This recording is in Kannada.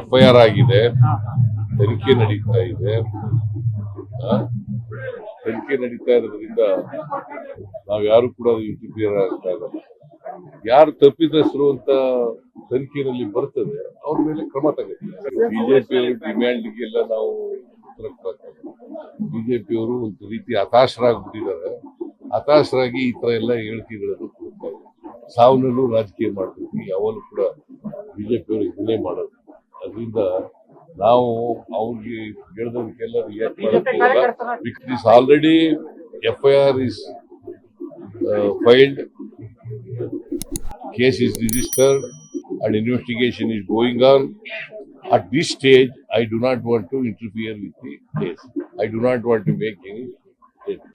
ಎಫ್ ಐ ಆಗಿದೆ. ತನಿಖೆ ನಡೀತಾ ಇದೆ? ತನಿಖೆ ನಡೀತಾ ಇರೋದ್ರಿಂದ ನಾವು ಯಾರು ಕೂಡ ಇಂಟರ್ಫಿಯರ್ ಇರಲ್ಲ ಯಾರು ತಪ್ಪಿತಸ್ಥರು ಅಂತ ತನಿಖೆಯಲ್ಲಿ ಬರ್ತದೆ, ಅವ್ರ ಮೇಲೆ ಕ್ರಮ ತಗೋತೀವಿ ಬಿಜೆಪಿ ಡಿಮ್ಯಾಂಡ್ ಡಿಮ್ಯಾಂಡ್ಗೆಲ್ಲ ನಾವು ಬಿಜೆಪಿಯವರು ಒಂದು ರೀತಿ ಹತಾಶರಾಗ್ಬಿಟ್ಟಿದ್ದಾರೆ. ಹತಾಶರಾಗಿ ಈ ತರ ಎಲ್ಲ ಹೇಳಿಕೆಗಳನ್ನು ಕೊಡ್ತಾರೆ ಸಾವನಲ್ಲೂ ರಾಜಕೀಯ ಮಾಡ್ತೀವಿ ಯಾವಾಗಲೂ ಕೂಡ ಬಿಜೆಪಿಯವರು ಹಿನ್ನೆ ಮಾಡೋದು. ಅದರಿಂದ ನಾವು ಅವ್ರಿಗೆ ಹೇಳಿದವರಿಗೆಲ್ಲ ರಿಯಾಕ್ಟ್ ಮಾಡೋದಿಲ್ಲ is already F I R is filed case is registered and investigation is going on. At this stage, I do not want to interfere with the case. I do not want to make any statement.